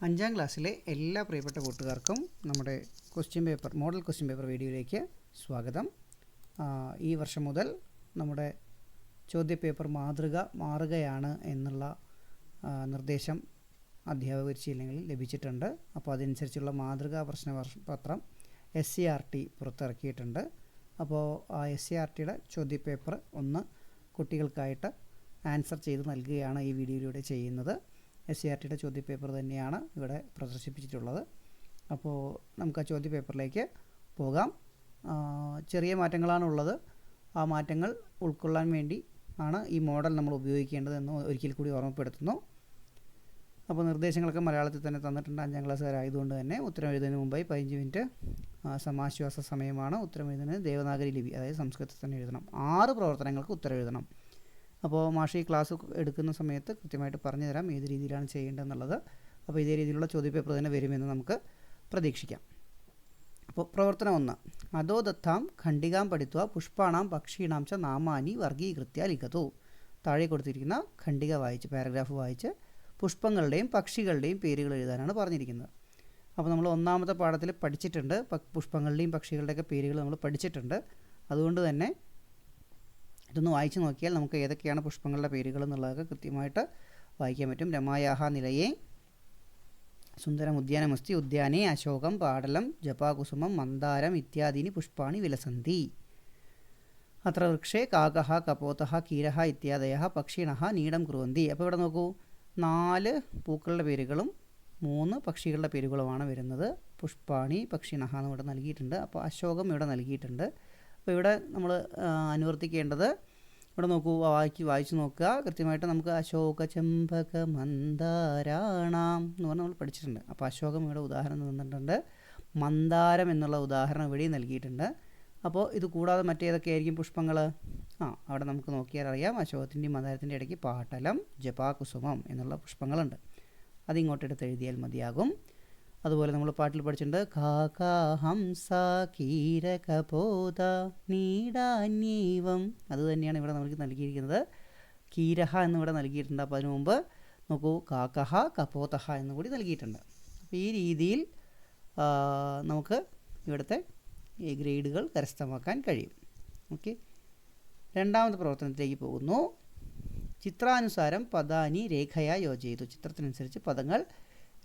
അഞ്ചാം ക്ലാസ്സിലെ എല്ലാ പ്രിയപ്പെട്ട കൂട്ടുകാർക്കും നമ്മുടെ question paper model question paper വീഡിയോയിലേക്ക് സ്വാഗതം. ഈ വർഷം മുതൽ നമ്മുടെ ചോദ്യപേപ്പർ മാതൃക മാറുകയാണ് എന്നുള്ള നിർദ്ദേശം അധ്യാപക പരിശീലനങ്ങളിൽ ലഭിച്ചിട്ടുണ്ട്. അപ്പോൾ അതനുസരിച്ചുള്ള മാതൃകാ പ്രശ്ന പത്രം എസ് സി ആർ ടി പുറത്തിറക്കിയിട്ടുണ്ട്. അപ്പോൾ ആ എസ് സി ആർ ടിയുടെ ചോദ്യപേപ്പർ ഒന്ന് കുട്ടികൾക്കായിട്ട് ആൻസർ ചെയ്ത് നൽകുകയാണ് ഈ വീഡിയോയിലൂടെ ചെയ്യുന്നത്. എസ് സി ആർ ടിയുടെ ചോദ്യപേപ്പർ തന്നെയാണ് ഇവിടെ പ്രദർശിപ്പിച്ചിട്ടുള്ളത്. അപ്പോൾ നമുക്ക് ആ ചോദ്യപേപ്പറിലേക്ക് പോകാം. ചെറിയ മാറ്റങ്ങളാണ് ഉള്ളത് ആ മാറ്റങ്ങൾ ഉൾക്കൊള്ളാൻ വേണ്ടി ആണ് ഈ മോഡൽ നമ്മൾ ഉപയോഗിക്കേണ്ടതെന്ന് ഒരിക്കൽ കൂടി ഓർമ്മപ്പെടുത്തുന്നു. അപ്പോൾ നിർദ്ദേശങ്ങളൊക്കെ മലയാളത്തിൽ തന്നെ തന്നിട്ടുണ്ട്. അഞ്ചാം ക്ലാസ്സുകാരായതുകൊണ്ട് തന്നെ ഉത്തരം എഴുതുന്നതിന് മുമ്പായി പതിനഞ്ച് മിനിറ്റ് സമാശ്വാസ സമയമാണ്. ഉത്തരം എഴുതുന്നത് ദേവനാഗരി ലിപി അതായത് സംസ്കൃതത്തിൽ തന്നെ എഴുതണം. ആറ് പ്രവർത്തനങ്ങൾക്ക് ഉത്തരം എഴുതണം അപ്പോൾ മാഷ് ഈ ക്ലാസ് എടുക്കുന്ന സമയത്ത് കൃത്യമായിട്ട് പറഞ്ഞു തരാം ഏത് രീതിയിലാണ് ചെയ്യേണ്ടതെന്നുള്ളത്. അപ്പോൾ ഇതേ രീതിയിലുള്ള ചോദ്യപേപ്പർ തന്നെ വരുമെന്ന് നമുക്ക് പ്രതീക്ഷിക്കാം. അപ്പോൾ പ്രവർത്തനം ഒന്ന്. അതോ ദത്താം ഖണ്ഡികാം പഠിത്വ പുഷ്പാണാം പക്ഷീണാം ച നാമാനി വർഗീകൃത്യ ലിഖതു. താഴെ കൊടുത്തിരിക്കുന്ന ഖണ്ഡിക വായിച്ച് പാരഗ്രാഫ് വായിച്ച് പുഷ്പങ്ങളുടെയും പക്ഷികളുടെയും പേരുകൾ എഴുതാനാണ് പറഞ്ഞിരിക്കുന്നത്. അപ്പോൾ നമ്മൾ ഒന്നാമത്തെ പാഠത്തിൽ പഠിച്ചിട്ടുണ്ട്. പുഷ്പങ്ങളുടെയും പക്ഷികളുടെയൊക്കെ പേരുകൾ നമ്മൾ പഠിച്ചിട്ടുണ്ട്. അതുകൊണ്ട് തന്നെ ഇതൊന്ന് വായിച്ച് നോക്കിയാൽ നമുക്ക് ഏതൊക്കെയാണ് പുഷ്പങ്ങളുടെ പേരുകൾ എന്നുള്ളതൊക്കെ കൃത്യമായിട്ട് വായിക്കാൻ പറ്റും. രമായാഹ നിലയെ സുന്ദരം ഉദ്യാനമസ്തി ഉദ്യാനെ അശോകം പാടലം ജപാകുസുമം മന്ദാരം ഇത്യാദീനി പുഷ്പാണി വിലസന്തി അത്ര വൃക്ഷേ കാകഹ കപോതഹ കീരഹ ഇത്യാദയ പക്ഷിണ നീടം കുറുവന്തി. അപ്പോൾ ഇവിടെ നോക്കൂ നാല് പൂക്കളുടെ പേരുകളും മൂന്ന് പക്ഷികളുടെ പേരുകളുമാണ് വരുന്നത്. പുഷ്പാണി പക്ഷിണഹ എന്ന് ഇവിടെ നൽകിയിട്ടുണ്ട്. അപ്പോൾ അശോകം ഇവിടെ നൽകിയിട്ടുണ്ട്. അപ്പോൾ ഇവിടെ നമ്മൾ അനുവർത്തിക്കേണ്ടത് ഇവിടെ നോക്കൂ വായിക്ക് വായിച്ചു നോക്കുക. കൃത്യമായിട്ട് നമുക്ക് അശോക ചെമ്പക മന്ദാരാണാം എന്ന് പറഞ്ഞ് നമ്മൾ പഠിച്ചിട്ടുണ്ട്. അപ്പോൾ അശോകം ഇവിടെ ഉദാഹരണം തന്നിട്ടുണ്ട്. മന്ദാരം എന്നുള്ള ഉദാഹരണം ഇവിടെ നൽകിയിട്ടുണ്ട്. അപ്പോൾ ഇത് കൂടാതെ മറ്റേതൊക്കെ ആയിരിക്കും പുഷ്പങ്ങൾ ആ അവിടെ നമുക്ക് നോക്കിയാൽ അറിയാം. അശോകത്തിന്റെയും മന്ദാരത്തിന്റെ ഇടയ്ക്ക് പാട്ടലം ജപാകുസുമം എന്നുള്ള പുഷ്പങ്ങളുണ്ട്. അതിങ്ങോട്ടെടുത്ത് എഴുതിയാൽ മതിയാകും. അതുപോലെ നമ്മൾ പാട്ടിൽ പഠിച്ചിട്ടുണ്ട് ഹംസ അത് തന്നെയാണ് ഇവിടെ നമുക്ക് നൽകിയിരിക്കുന്നത്. കീരഹ എന്നിവിടെ നൽകിയിട്ടുണ്ട്. അപ്പോൾ അതിനു മുമ്പ് നോക്കൂ കാക്കഹ കപോതഹ എന്ന് കൂടി നൽകിയിട്ടുണ്ട്. അപ്പോൾ ഈ രീതിയിൽ നമുക്ക് ഇവിടുത്തെ ഗ്രേഡുകൾ കരസ്ഥമാക്കാൻ കഴിയും. ഓക്കെ. രണ്ടാമത്തെ പ്രവർത്തനത്തിലേക്ക് പോകുന്നു. ചിത്രാനുസാരം പദാനി രേഖയാ ചെയ്തു ചിത്രത്തിനനുസരിച്ച് പദങ്ങൾ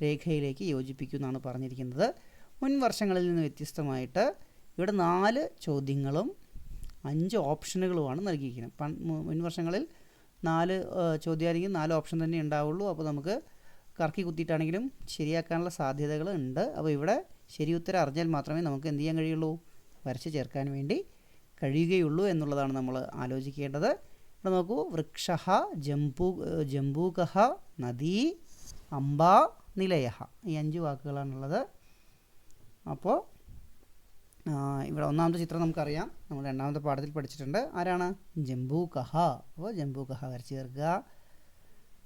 രേഖയിലേക്ക് യോജിപ്പിക്കുമെന്നാണ് പറഞ്ഞിരിക്കുന്നത്. മുൻ വർഷങ്ങളിൽ നിന്ന് വ്യത്യസ്തമായിട്ട് ഇവിടെ നാല് ചോദ്യങ്ങളും അഞ്ച് ഓപ്ഷനുകളുമാണ് നൽകിയിരിക്കുന്നത്. പൺ മുൻ വർഷങ്ങളിൽ നാല് ചോദ്യമായിരിക്കും നാല് ഓപ്ഷൻ തന്നെ ഉണ്ടാവുള്ളൂ. അപ്പോൾ നമുക്ക് കറക്കി കുത്തിയിട്ടാണെങ്കിലും ശരിയാക്കാനുള്ള സാധ്യതകൾ ഉണ്ട്. അപ്പോൾ ഇവിടെ ശരി ഉത്തരം അറിഞ്ഞാൽ മാത്രമേ നമുക്ക് എന്ത് ചെയ്യാൻ കഴിയുള്ളൂ? വരച്ച് ചേർക്കാൻ വേണ്ടി കഴിയുകയുള്ളൂ എന്നുള്ളതാണ് നമ്മൾ ആലോചിക്കേണ്ടത്. ഇവിടെ നോക്കൂ. വൃക്ഷ ജംബൂ ജംബൂകഹ നദി അംബ നിലയ ഈ അഞ്ച് വാക്കുകളാണുള്ളത്. അപ്പോൾ ഇവിടെ ഒന്നാമത്തെ ചിത്രം നമുക്കറിയാം. നമ്മൾ രണ്ടാമത്തെ പാഠത്തിൽ പഠിച്ചിട്ടുണ്ട്. ആരാണ്? ജംബൂ കഹ അപ്പോൾ ജംബൂ കഹ വരച്ച് ചേർക്കുക.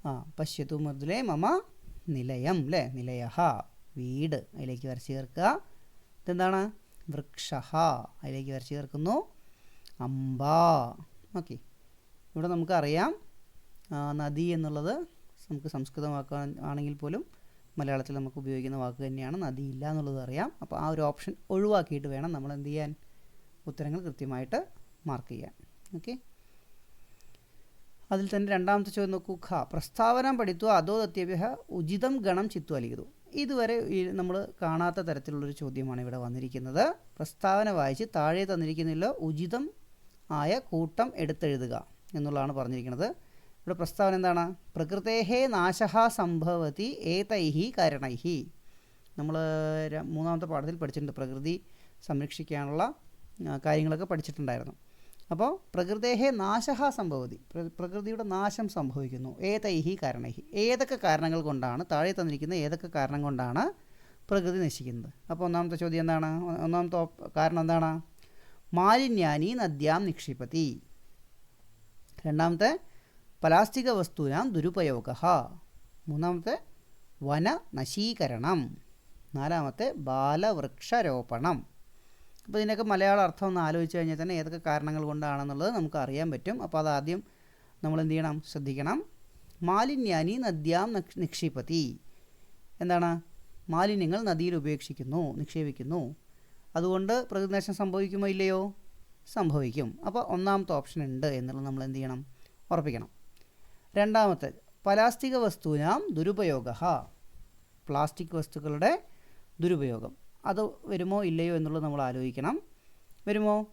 ആ പശ്യത്തു മൃദുലേ മമ നിലയം അല്ലേ നിലയ വീട് അതിലേക്ക് വരച്ച് ചേർക്കുക. ഇതെന്താണ്? വൃക്ഷ അതിലേക്ക് വരച്ച് ചേർക്കുന്നു. അമ്പ ഓക്കെ. ഇവിടെ നമുക്കറിയാം നദി എന്നുള്ളത് നമുക്ക് സംസ്കൃതം ആണെങ്കിൽ പോലും മലയാളത്തിൽ നമുക്ക് ഉപയോഗിക്കുന്ന വാക്ക് തന്നെയാണ് നദിയില്ല എന്നുള്ളത് അറിയാം. അപ്പോൾ ആ ഒരു ഓപ്ഷൻ ഒഴിവാക്കിയിട്ട് വേണം നമ്മൾ എന്ത് ചെയ്യാൻ? ഉത്തരങ്ങൾ കൃത്യമായിട്ട് മാർക്ക് ചെയ്യാൻ. ഓക്കെ അതിൽ തന്നെ രണ്ടാമത്തെ ചോദ്യം നോക്കൂ. ഖ പ്രസ്താവന പഠിത്തു അതോ ദത്യഭ്യ ഉചിതം ഗണം അലിഖിതു ഇതുവരെ നമ്മൾ കാണാത്ത തരത്തിലുള്ളൊരു ചോദ്യമാണ് ഇവിടെ വന്നിരിക്കുന്നത്. പ്രസ്താവന വായിച്ച് താഴെ തന്നിരിക്കുന്നില്ല ഉചിതം ആയ കൂട്ടം എടുത്തെഴുതുക എന്നുള്ളതാണ് പറഞ്ഞിരിക്കുന്നത്. ഇവിടെ പ്രസ്താവന എന്താണ്? പ്രകൃതേഹേ നാശ സംഭവതി ഏതൈഹി കാരണൈഹി. നമ്മൾ മൂന്നാമത്തെ പാഠത്തിൽ പഠിച്ചിട്ടുണ്ട്. പ്രകൃതി സംരക്ഷിക്കാനുള്ള കാര്യങ്ങളൊക്കെ പഠിച്ചിട്ടുണ്ടായിരുന്നു. അപ്പോൾ പ്രകൃതേഹേ നാശ സംഭവതി. പ്രകൃതിയുടെ നാശം സംഭവിക്കുന്നു. ഏതൈഹി കാരണൈഹി. ഏതൊക്കെ കാരണങ്ങൾ കൊണ്ടാണ് താഴെ തന്നിരിക്കുന്ന ഏതൊക്കെ കാരണം കൊണ്ടാണ് പ്രകൃതി നശിക്കുന്നത്? അപ്പോൾ ഒന്നാമത്തെ ചോദ്യം എന്താണ്? ഒന്നാമത്തെ കാരണം എന്താണ്? മാലിന്യാനി നദ്യാം നിക്ഷിപതി. രണ്ടാമത്തെ പ്ലാസ്റ്റിക വസ്തുനാം ദുരുപയോഗ. മൂന്നാമത്തെ വന നശീകരണം നാലാമത്തെ ബാലവൃക്ഷരോപണം. അപ്പോൾ ഇതിനൊക്കെ മലയാള അർത്ഥം ഒന്ന് ആലോചിച്ച് കഴിഞ്ഞാൽ തന്നെ ഏതൊക്കെ കാരണങ്ങൾ കൊണ്ടാണെന്നുള്ളത് നമുക്ക് അറിയാൻ പറ്റും. അപ്പോൾ അതാദ്യം നമ്മൾ എന്ത് ചെയ്യണം? ശ്രദ്ധിക്കണം. മാലിന്യാനി നദ്യാം നക്ഷ- നിക്ഷിപതി. എന്താണ്? മാലിന്യങ്ങൾ നദിയിൽ ഉപേക്ഷിക്കുന്നു നിക്ഷേപിക്കുന്നു. അതുകൊണ്ട് പ്രകൃതിനാശം സംഭവിക്കുമോ ഇല്ലയോ? സംഭവിക്കും. അപ്പോൾ ഒന്നാമത്തെ ഓപ്ഷൻ ഉണ്ട് എന്നുള്ളത് നമ്മൾ എന്ത് ചെയ്യണം? ഉറപ്പിക്കണം. രണ്ടാമത്തെ പ്ലാസ്റ്റിക് വസ്തുവിനാം ദുരുപയോഗ. പ്ലാസ്റ്റിക് വസ്തുക്കളുടെ ദുരുപയോഗം. അത് വരുമോ ഇല്ലയോ എന്നുള്ളത് നമ്മൾ ആലോചിക്കണം. വരുമോ?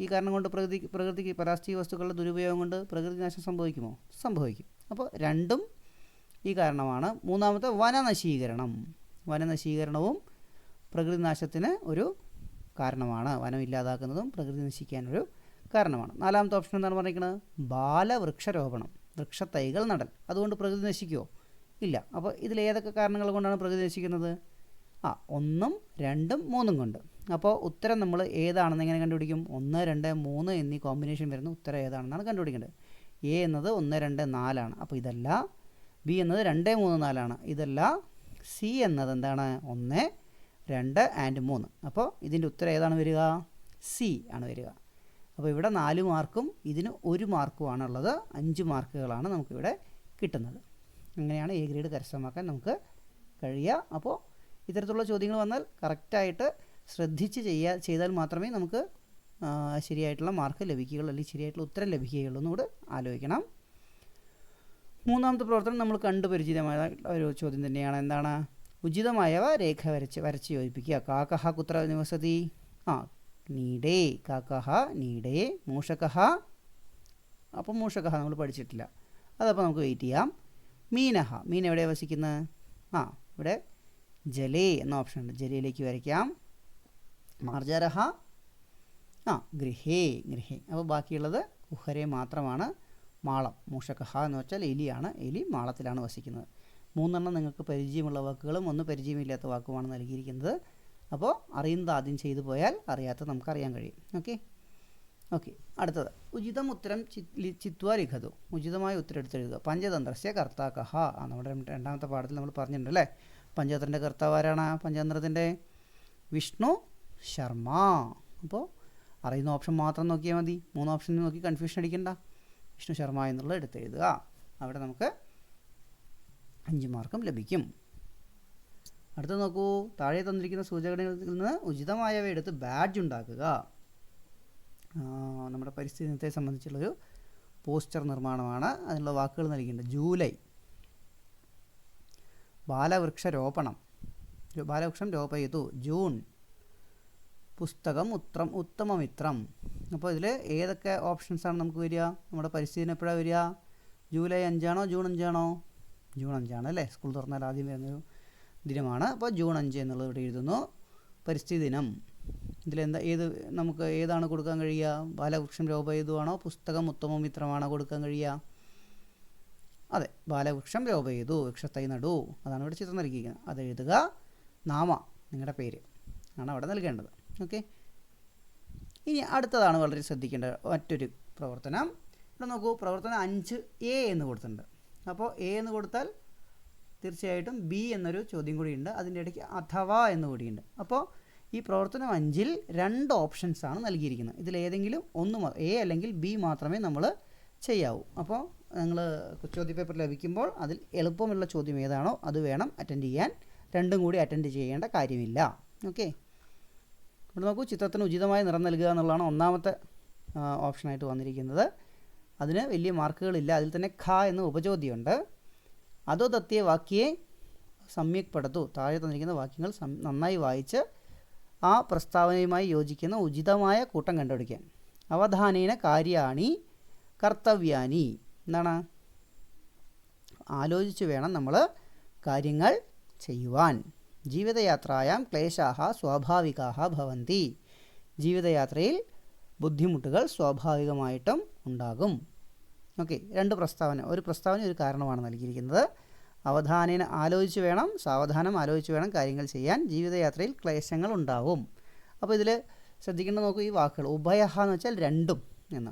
ഈ കാരണം കൊണ്ട് പ്രകൃതി പ്രകൃതിക്ക് പ്ലാസ്റ്റിക് വസ്തുക്കളുടെ ദുരുപയോഗം കൊണ്ട് പ്രകൃതി നാശം സംഭവിക്കുമോ? സംഭവിക്കും. അപ്പോൾ രണ്ടും ഈ കാരണമാണ്. മൂന്നാമത്തെ വനനശീകരണം. വനനശീകരണവും പ്രകൃതി നാശത്തിന് ഒരു കാരണമാണ്. വനം ഇല്ലാതാക്കുന്നതും പ്രകൃതി നശിക്കാനൊരു കാരണമാണ്. നാലാമത്തെ ഓപ്ഷൻ എന്താണ് പറഞ്ഞിരിക്കുന്നത് ബാലവൃക്ഷരോപണം വൃക്ഷത്തൈകൾ നടൽ അതുകൊണ്ട് പ്രകൃതി നശിക്കുമോ ഇല്ല. അപ്പോൾ ഇതിൽ ഏതൊക്കെ കാരണങ്ങൾ കൊണ്ടാണ് പ്രകൃതി നശിക്കുന്നത്? ആ ഒന്നും രണ്ടും മൂന്നും കൊണ്ട്. അപ്പോൾ ഉത്തരം നമ്മൾ ഏതാണെന്ന് എങ്ങനെ കണ്ടുപിടിക്കും? ഒന്ന് രണ്ട് മൂന്ന് എന്നീ കോമ്പിനേഷൻ വരുന്ന ഉത്തരം ഏതാണെന്നാണ് കണ്ടുപിടിക്കേണ്ടത്. എ എന്നത് ഒന്ന് രണ്ട് നാലാണ്. അപ്പോൾ ഇതല്ല ബി എന്നത് രണ്ട് മൂന്ന് നാലാണ്. ഇതല്ല സി എന്നത് എന്താണ്? ഒന്ന് രണ്ട് ആൻഡ് മൂന്ന്. അപ്പോൾ ഇതിന്റെ ഉത്തരം ഏതാണ് വരിക? സി ആണ് വരിക. അപ്പോൾ ഇവിടെ നാല് മാർക്കും ഇതിന് ഒരു മാർക്കുമാണുള്ളത്. അഞ്ച് മാർക്കുകളാണ് നമുക്കിവിടെ കിട്ടുന്നത്. അങ്ങനെയാണ് എ ഗ്രേഡ് കരസ്ഥമാക്കാൻ നമുക്ക് കഴിയുക. അപ്പോൾ ഇത്തരത്തിലുള്ള ചോദ്യങ്ങൾ വന്നാൽ കറക്റ്റായിട്ട് ശ്രദ്ധിച്ച് ചെയ്യാ ചെയ്താൽ മാത്രമേ നമുക്ക് ശരിയായിട്ടുള്ള മാർക്ക് ലഭിക്കുകയുള്ളൂ അല്ലെങ്കിൽ ശരിയായിട്ടുള്ള ഉത്തരം ലഭിക്കുകയുള്ളൂ എന്നുകൂടെ ആലോചിക്കണം. മൂന്നാമത്തെ പ്രവർത്തനം നമ്മൾ കണ്ടു പരിചിതമായ ഒരു ചോദ്യം തന്നെയാണ്. എന്താണ്? ഉചിതമായവ രേഖ വരച്ച് വരച്ച് യോജിപ്പിക്കുക. കാക്കഹ കുത്ര നിവസതി. ആ നീടേ കാക്കഹ നീടേ മൂഷകഹ. അപ്പം മൂഷകഹ നമ്മൾ പഠിച്ചിട്ടില്ല. അതപ്പോൾ നമുക്ക് വെയിറ്റ് ചെയ്യാം. മീനഹ. മീൻ എവിടെയാണ് വസിക്കുന്നത്? ആ ഇവിടെ ജലേ എന്ന ഓപ്ഷൻ ഉണ്ട്. ജലയിലേക്ക് വരയ്ക്കാം. മാർജരഹ. ആ ഗൃഹേ ഗൃഹേ. അപ്പോൾ ബാക്കിയുള്ളത് കുഹരെ മാത്രമാണ്. മാളം മൂഷകഹ എന്ന് വെച്ചാൽ എലിയാണ്. എലി മാളത്തിലാണ് വസിക്കുന്നത്. മൂന്നെണ്ണം നിങ്ങൾക്ക് പരിചയമുള്ള വാക്കുകളും ഒന്ന് പരിചയമില്ലാത്ത വാക്കുമാണ് നൽകിയിരിക്കുന്നത്. അപ്പോൾ അറിയുന്നത് ആദ്യം ചെയ്തു പോയാൽ അറിയാത്ത നമുക്ക് അറിയാൻ കഴിയും. ഓക്കെ? ഓക്കെ. അടുത്തത്. ഉചിതം ഉത്തരം ചിത്വ ലിഖതു. ഉചിതമായ ഉത്തരം എടുത്തെഴുതുക. പഞ്ചതന്ത്രസ്യ കർത്താക്കഹ ആ നമ്മുടെ രണ്ടാമത്തെ പാഠത്തിൽ നമ്മൾ പറഞ്ഞിട്ടുണ്ട് അല്ലേ? പഞ്ചതന്ത്രന്റെ കർത്താവ് ആരാണ്? പഞ്ചതന്ത്രത്തിന്റെ വിഷ്ണു ശർമ്മ. അപ്പോൾ അറിയുന്ന ഓപ്ഷൻ മാത്രം നോക്കിയാൽ മതി. മൂന്ന് ഓപ്ഷൻ നോക്കി കൺഫ്യൂഷൻ അടിക്കണ്ട. വിഷ്ണു ശർമ്മ എന്നുള്ളത് എടുത്തെഴുതുക. അവിടെ നമുക്ക് അഞ്ച് മാർക്കും ലഭിക്കും. അടുത്ത നോക്കൂ. താഴെ തന്നിരിക്കുന്ന സൂചകങ്ങളിൽ നിന്ന് ഉചിതമായവ എടുത്ത് ബാഡ്ജ് ഉണ്ടാക്കുക. നമ്മുടെ പരിസ്ഥിതിത്തെ സംബന്ധിച്ചുള്ളൊരു പോസ്റ്റർ നിർമ്മാണമാണ് അതിനുള്ള വാക്കുകൾ നൽകിയിട്ടുണ്ട്. ജൂലൈ. ബാലവൃക്ഷരോപണം ബാലവൃക്ഷം രോപയതു ജൂൺ. പുസ്തകം ഉത്രം ഉത്തമമിത്രം. അപ്പോൾ ഇതിൽ ഏതൊക്കെ ഓപ്ഷൻസാണ് നമുക്ക് വരിക? നമ്മുടെ പരിസ്ഥിതി എപ്പോഴാണ് വരിക? ജൂലൈ അഞ്ചാണോ ജൂൺ അഞ്ചാണോ? ജൂൺ അഞ്ചാണ് അല്ലേ? സ്കൂൾ തുറന്നാൽ ആദ്യം വരുന്നൊരു ദിനമാണ്. അപ്പോൾ ജൂൺ അഞ്ച് എന്നുള്ളത് ഇവിടെ എഴുതുന്നു. പരിസ്ഥിതി ദിനം. ഇതിലെന്താ ഏത് നമുക്ക് ഏതാണ് കൊടുക്കാൻ കഴിയുക? ബാലവൃക്ഷം രോപയതുവാണോ പുസ്തകം ഉത്തമമിത്രമാണോ കൊടുക്കാൻ കഴിയുക? അതെ ബാലവൃക്ഷം രോപയതു വൃക്ഷത്തൈ നടു. അതാണ് ഇവിടെ ചിത്രം നൽകിയിരിക്കുന്നത്. അത് എഴുതുക. നാമ നിങ്ങളുടെ പേര്. ആണ് അവിടെ നൽകേണ്ടത്. ഓക്കെ. ഇനി അടുത്തതാണ് വളരെ ശ്രദ്ധിക്കേണ്ട മറ്റൊരു പ്രവർത്തനം. ഇവിടെ നോക്കൂ പ്രവർത്തനം അഞ്ച് എ എന്ന് കൊടുത്തിട്ടുണ്ട്. അപ്പോൾ എ എന്ന് കൊടുത്താൽ തീർച്ചയായിട്ടും ബി എന്നൊരു ചോദ്യം കൂടിയുണ്ട്. അതിന്റെ ഇടയ്ക്ക് അഥവാ എന്ന് കൂടിയുണ്ട്. അപ്പോൾ ഈ പ്രവർത്തനം അഞ്ചിൽ രണ്ട് ഓപ്ഷൻസ് ആണ് നൽകിയിരിക്കുന്നത്. ഇതിലേതെങ്കിലും ഒന്ന് എ അല്ലെങ്കിൽ ബി മാത്രമേ നമ്മൾ ചെയ്യാവൂ. അപ്പോൾ നിങ്ങൾ ചോദ്യ പേപ്പർ ലഭിക്കുമ്പോൾ അതിൽ എളുപ്പമുള്ള ചോദ്യം ഏതാണോ അത് വേണം അറ്റൻഡ് ചെയ്യാൻ. രണ്ടും കൂടി അറ്റൻഡ് ചെയ്യേണ്ട കാര്യമില്ല. ഓക്കെ? ഇവിടെ നോക്കൂ ചിത്രത്തിന് ഉചിതമായ നിറം നൽകുക എന്നുള്ളതാണ് ഒന്നാമത്തെ ഓപ്ഷനായിട്ട് വന്നിരിക്കുന്നത്. അതിന് വലിയ മാർക്കുകളില്ല. അതിൽ തന്നെ ഖ എന്ന ഉപചോദ്യമുണ്ട്. അതോ തത്തിയ വാക്യെ സമ്യക് പടത്തു താഴെ തന്നിരിക്കുന്ന വാക്യങ്ങൾ നന്നായി വായിച്ച് ആ പ്രസ്താവനയുമായി യോജിക്കുന്ന ഉചിതമായ കൂട്ടം കണ്ടുപിടിക്കാൻ അവധാനേന കാര്യാണി കർത്തവ്യാനി. എന്താണ്? ആലോചിച്ച് വേണം നമ്മൾ കാര്യങ്ങൾ ചെയ്യുവാൻ. ജീവിതയാത്രായാം ക്ലേശാഹ സ്വാഭാവികാഹ ഭവന്തി. ജീവിതയാത്രയിൽ ബുദ്ധിമുട്ടുകൾ സ്വാഭാവികമായിട്ടും ഉണ്ടാകും. ഓക്കെ രണ്ട് പ്രസ്താവന ഒരു പ്രസ്താവന ഒരു കാരണമാണ് നൽകിയിരിക്കുന്നത്. അവധാനേന ആലോചിച്ച് വേണം സാവധാനം ആലോചിച്ച് വേണം കാര്യങ്ങൾ ചെയ്യാൻ. ജീവിതയാത്രയിൽ ക്ലേശങ്ങൾ ഉണ്ടാവും. അപ്പോൾ ഇതിൽ ശ്രദ്ധിക്കേണ്ട നോക്കൂ ഈ വാക്കുകൾ ഉഭയഹ എന്ന് വെച്ചാൽ രണ്ടും എന്ന്.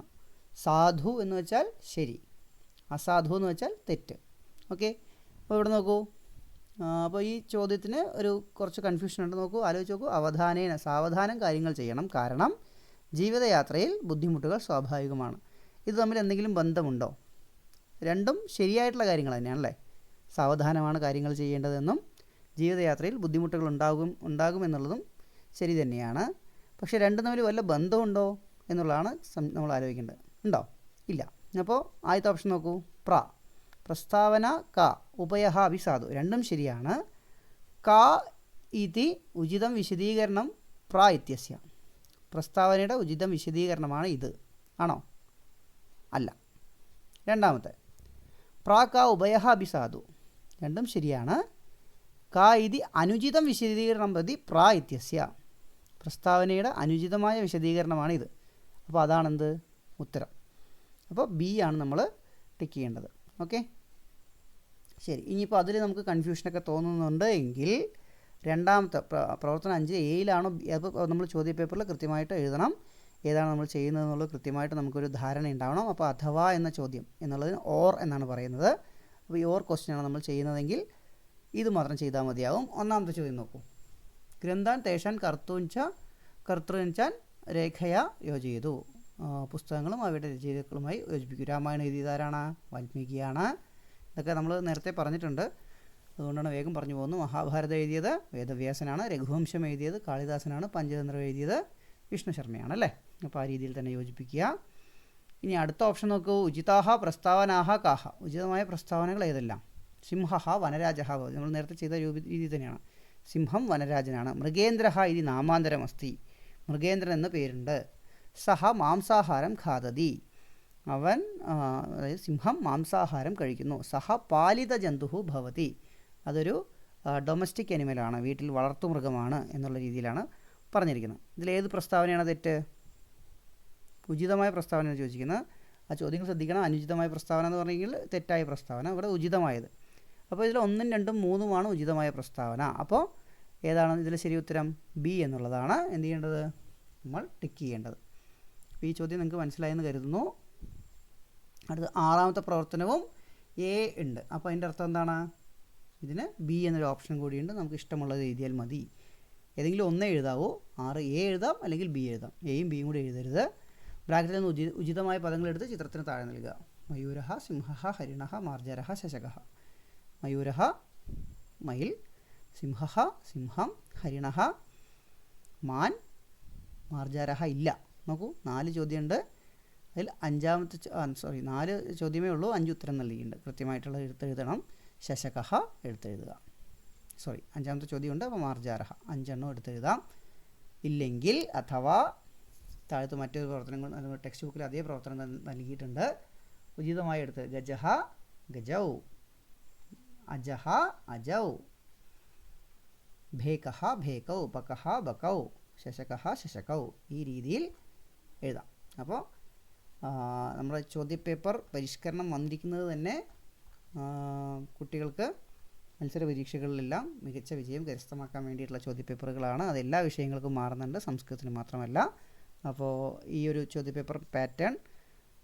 സാധു എന്ന് വെച്ചാൽ ശരി. അസാധു എന്ന് വെച്ചാൽ തെറ്റ്. ഓക്കെ? അപ്പോൾ ഇവിടെ നോക്കൂ അപ്പോൾ ഈ ചോദ്യത്തിന് ഒരു കുറച്ച് കൺഫ്യൂഷൻ ഉണ്ട്. നോക്കൂ ആലോചിച്ച് നോക്കൂ. അവധാനേന സാവധാനം കാര്യങ്ങൾ ചെയ്യണം കാരണം ജീവിതയാത്രയിൽ ബുദ്ധിമുട്ടുകൾ സ്വാഭാവികമാണ്. ഇത് തമ്മിൽ എന്തെങ്കിലും ബന്ധമുണ്ടോ? രണ്ടും ശരിയായിട്ടുള്ള കാര്യങ്ങൾ തന്നെയാണല്ലേ സാവധാനമാണ് കാര്യങ്ങൾ ചെയ്യേണ്ടതെന്നും ജീവിതയാത്രയിൽ ബുദ്ധിമുട്ടുകൾ ഉണ്ടാകും ഉണ്ടാകുമെന്നുള്ളതും ശരി തന്നെയാണ്. പക്ഷേ രണ്ടും തമ്മിൽ വല്ല ബന്ധമുണ്ടോ എന്നുള്ളതാണ് നമ്മൾ ആലോചിക്കേണ്ടത്. ഉണ്ടോ? ഇല്ല. അപ്പോൾ ആദ്യത്തെ ഓപ്ഷൻ നോക്കൂ. പ്ര. പ്രസ്താവന ക. ഉഭയഹ അഭിസാധു രണ്ടും ശരിയാണ്. ക ഇതി ഉചിതം വിശദീകരണം പ്ര ഇത്യസ്യ. പ്രസ്താവനയുടെ ഉചിതം വിശദീകരണമാണ് ഇത്. ആണോ? അല്ല. രണ്ടാമത്തെ. പ്രാക ഉഭയഹ അഭിസാധു രണ്ടും ശരിയാണ്. ക ഇതി അനുചിതം വിശദീകരണം പ്രതി പ്രാ ഇത്യസ്യ. പ്രസ്താവനയുടെ അനുചിതമായ വിശദീകരണമാണ് ഇത്. അപ്പോൾ അതാണെന്ത്? ഉത്തരം. അപ്പോൾ ബി ആണ് നമ്മൾ ടിക്ക് ചെയ്യേണ്ടത്. ഓക്കെ? ശരി. ഇനിയിപ്പോൾ അതിൽ നമുക്ക് കൺഫ്യൂഷനൊക്കെ തോന്നുന്നുണ്ട് എങ്കിൽ രണ്ടാമത്തെ പ്ര- പ്രവർത്തനം അഞ്ച് എയിലാണോ? നമ്മൾ ചോദ്യ പേപ്പറിൽ കൃത്യമായിട്ട് എഴുതണം. ഏതാണ് നമ്മൾ ചെയ്യുന്നത് എന്നുള്ളത് കൃത്യമായിട്ട് നമുക്കൊരു ധാരണ ഉണ്ടാവണം. അപ്പോൾ അഥവാ എന്ന ചോദ്യം എന്നുള്ളതിന് ഓർ എന്നാണ് പറയുന്നത്. അപ്പോൾ ഈ ഓർ ക്വസ്റ്റ്യനാണ് നമ്മൾ ചെയ്യുന്നതെങ്കിൽ ഇത് മാത്രം ചെയ്താൽ മതിയാവും ഒന്നാമത്തെ ചോദ്യം നോക്കൂ. ഗ്രന്ഥാൻ തേഷാൻ കർത്തൂഞ്ച കർത്തൃഞ്ചാൻ രേഖയ യോജിതു പുസ്തകങ്ങളും അവയുടെ രചയിതാക്കളുമായി യോജിപ്പിക്കും. രാമായണം എഴുതിയതാരാണ്? വാൽമീകിയാണ്. ഇതൊക്കെ നമ്മൾ നേരത്തെ പറഞ്ഞിട്ടുണ്ട്. അതുകൊണ്ടാണ് വേഗം പറഞ്ഞു പോകുന്നു മഹാഭാരതം എഴുതിയത് വേദവ്യാസനാണ്. രഘുവംശം എഴുതിയത് കാളിദാസനാണ്. പഞ്ചതന്ത്രം എഴുതിയത് വിഷ്ണു ശർമ്മയാണ് അല്ലേ? അപ്പോൾ ആ രീതിയിൽ തന്നെ യോജിപ്പിക്കുക. ഇനി അടുത്ത ഓപ്ഷൻ നോക്കൂ. ഉചിതാഹ പ്രസ്താവനാഹ കാഹ. ഉചിതമായ പ്രസ്താവനകൾ ഏതെല്ലാം? സിംഹ വനരാജ നമ്മൾ നേരത്തെ ചെയ്ത രീതി തന്നെയാണ്. സിംഹം വനരാജനാണ്. മൃഗേന്ദ്ര നാമാന്തരം നാമാന്തരമസ്തി. മൃഗേന്ദ്രൻ എന്ന പേരുണ്ട്. സഹ മാംസാഹാരം ഖാദതി. അവൻ അതായത് സിംഹം മാംസാഹാരം കഴിക്കുന്നു. സഹ പാലിത ജന്തു ഭവതി. അതൊരു ഡൊമസ്റ്റിക് അനിമലാണ് വീട്ടിൽ വളർത്തു മൃഗമാണ് എന്നുള്ള രീതിയിലാണ് പറഞ്ഞിരിക്കുന്നത്. ഇതിലേത് പ്രസ്താവനയാണ് തെറ്റ്? ഉചിതമായ പ്രസ്താവന എന്ന് ചോദിക്കുന്നത് ആ ചോദ്യങ്ങൾ ശ്രദ്ധിക്കണം. അനുചിതമായ പ്രസ്താവന എന്ന് പറഞ്ഞെങ്കിൽ തെറ്റായ പ്രസ്താവന. ഇവിടെ ഉചിതമായത്. അപ്പോൾ ഇതിൽ ഒന്നും രണ്ടും മൂന്നുമാണ് ഉചിതമായ പ്രസ്താവന. അപ്പോൾ ഏതാണ് ഇതിൽ ശരി ഉത്തരം? ബി എന്നുള്ളതാണ്. എന്ത് ചെയ്യേണ്ടത്? നമ്മൾ ടിക്ക് ചെയ്യേണ്ടത്. അപ്പോൾ ഈ ചോദ്യം നിങ്ങൾക്ക് മനസ്സിലായെന്ന് കരുതുന്നു. അടുത്ത ആറാമത്തെ പ്രവർത്തനവും എ ഉണ്ട്. അപ്പോൾ അതിന്റെ അർത്ഥം എന്താണ്? ഇതിന് ബി എന്നൊരു ഓപ്ഷൻ കൂടിയുണ്ട്. നമുക്ക് ഇഷ്ടമുള്ള എഴുതിയാൽ മതി. ഏതെങ്കിലും ഒന്നേ എഴുതാവൂ. ആറ് എ എഴുതാം അല്ലെങ്കിൽ ബി എഴുതാം. എയും ബിയും കൂടി എഴുതരുത്. ബ്രാക്കറ്റിൽ നിന്ന് ഉചി ഉചിതമായ പദങ്ങളെടുത്ത് ചിത്രത്തിന് താഴെ നൽകുക. മയൂരഹ സിംഹ ഹരിണഹ മാർജരഹ ശശക മയൂരഹ മയിൽ സിംഹ സിംഹം ഹരിണഹ മാൻ മാർജരഹ ഇല്ല. നോക്കൂ നാല് ചോദ്യമുണ്ട്. അതിൽ അഞ്ചാമത്തെ സോറി നാല് ചോദ്യമേ ഉള്ളൂ. അഞ്ച് ഉത്തരം നൽകിയിട്ടുണ്ട്. കൃത്യമായിട്ടുള്ള എഴുത്തെഴുതണം ശശകഹ എടുത്തെഴുതുക. സോറി അഞ്ചാമത്തെ ചോദ്യമുണ്ട്. അപ്പോൾ മാർജാരഹ. അഞ്ചെണ്ണം എടുത്തെഴുതാം. ഇല്ലെങ്കിൽ അഥവാ താഴത്ത് മറ്റൊരു പ്രവർത്തനങ്ങൾ ടെക്സ്റ്റ് ബുക്കിൽ അതേ പ്രവർത്തനം നൽ- നൽകിയിട്ടുണ്ട്. ഉചിതമായി എടുത്ത് ഗജഹ ഗജൗ. അജഹ അജൗ. ഭേകഹ ഭേകൗ. ബകഹ ബകൗ ശശകഹ ശശകൗ. ഈ രീതിയിൽ എഴുതാം. അപ്പോൾ നമ്മുടെ ചോദ്യപേപ്പർ പരിഷ്കരണം വന്നിരിക്കുന്നത് തന്നെ കുട്ടികൾക്ക് മത്സര പരീക്ഷകളിലെല്ലാം മികച്ച വിജയം കരസ്ഥമാക്കാൻ വേണ്ടിയിട്ടുള്ള ചോദ്യപേപ്പറുകളാണ്. അത് എല്ലാ വിഷയങ്ങൾക്കും മാറുന്നുണ്ട്. സംസ്കൃതത്തിന് മാത്രമല്ല. അപ്പോൾ ഈ ഒരു ചോദ്യപേപ്പർ പാറ്റേൺ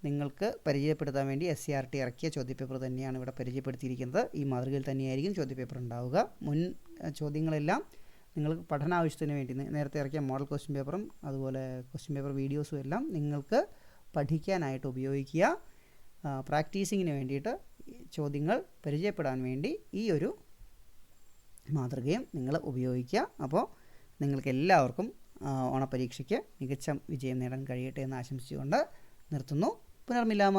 നിങ്ങൾക്ക് പരിചയപ്പെടുത്താൻ വേണ്ടി എസ് സി ആർ ടി ഇറക്കിയ ചോദ്യപേപ്പർ തന്നെയാണ് ഇവിടെ പരിചയപ്പെടുത്തിയിരിക്കുന്നത്. ഈ മാതൃകയിൽ തന്നെയായിരിക്കും ചോദ്യപേപ്പർ ഉണ്ടാവുക. മുൻ ചോദ്യങ്ങളെല്ലാം നിങ്ങൾക്ക് പഠനാവശ്യത്തിന് വേണ്ടി നേരത്തെ ഇറക്കിയ മോഡൽ ക്വസ്റ്റ്യൻ പേപ്പറും അതുപോലെ ക്വസ്റ്റ്യൻ പേപ്പർ വീഡിയോസും എല്ലാം നിങ്ങൾക്ക് പഠിക്കാനായിട്ട് ഉപയോഗിക്കുക. പ്രാക്ടീസിങ്ങിന് വേണ്ടിയിട്ട് ചോദ്യങ്ങൾ പരിചയപ്പെടാൻ വേണ്ടി ഈ ഒരു മാതൃകയും നിങ്ങൾ ഉപയോഗിക്കുക. അപ്പോൾ നിങ്ങൾക്ക് എല്ലാവർക്കും ഓണപരീക്ഷയ്ക്ക് മികച്ച വിജയം നേടാൻ കഴിയട്ടെ എന്ന് ആശംസിച്ചുകൊണ്ട് നിർത്തുന്നു. പുനർമില്ലാമ